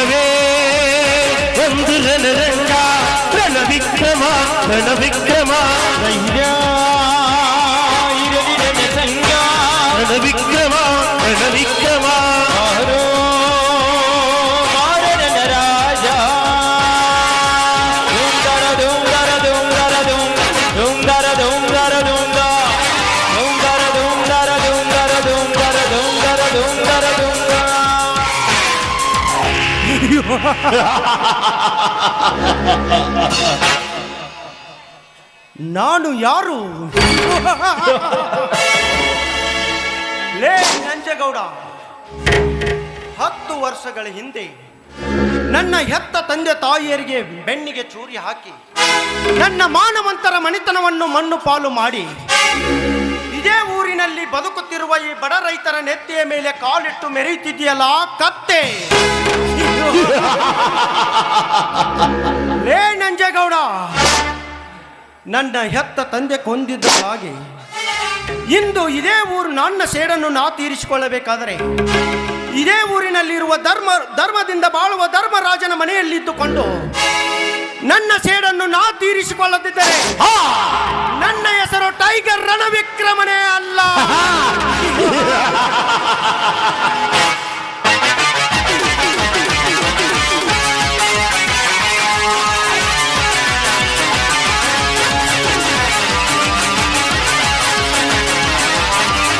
பிரணவே ಒಂದು ರಣರಂಗ ರಣ ವಿಕ್ರಮ ರಣ ವಿಕ್ರಮ ರಣ ವಿಕ್ರಮ ರಣ ವಿಕ್ರಮ dunga ನಾನು ಯಾರು? ಲೇ ನಂಜೇಗೌಡ, ಹತ್ತು ವರ್ಷಗಳ ಹಿಂದೆ ನನ್ನ ಹೆತ್ತ ತಂದೆ ತಾಯಿಯರಿಗೆ ಬೆನ್ನಿಗೆ ಚೂರಿ ಹಾಕಿ ನನ್ನ ಮಾನವಂತರ ಮಣಿತನವನ್ನು ಮಣ್ಣು ಪಾಲು ಮಾಡಿ ಇದೇ ಊರಿನಲ್ಲಿ ಬದುಕುತ್ತಿರುವ ಈ ಬಡ ರೈತರ ನೆತ್ತಿಯ ಮೇಲೆ ಕಾಲಿಟ್ಟು ಮೆರೆಯುತ್ತಿದೆಯಲ್ಲ ಕತ್ತೆ. ಲೇ ನಂಜೇಗೌಡ ನನ್ನ ಹೆತ್ತ ತಂದೆ ಕೊಂದಿದ್ದ ಹಾಗೆ ಇಂದು ಇದೇ ಊರು ನನ್ನ ಸೇಡನ್ನು ನಾ ತೀರಿಸಿಕೊಳ್ಳಬೇಕಾದರೆ ಇದೇ ಊರಿನಲ್ಲಿರುವ ಧರ್ಮ ಧರ್ಮದಿಂದ ಬಾಳುವ ಧರ್ಮರಾಜನ ಮನೆಯಲ್ಲಿದ್ದುಕೊಂಡು ನನ್ನ ಸೇಡನ್ನು ನಾ ತೀರಿಸಿಕೊಳ್ಳದಿದ್ದರೆ ನನ್ನ ಹೆಸರು ಟೈಗರ್ ರಣವಿಕ್ರಮನೇ ಅಲ್ಲ.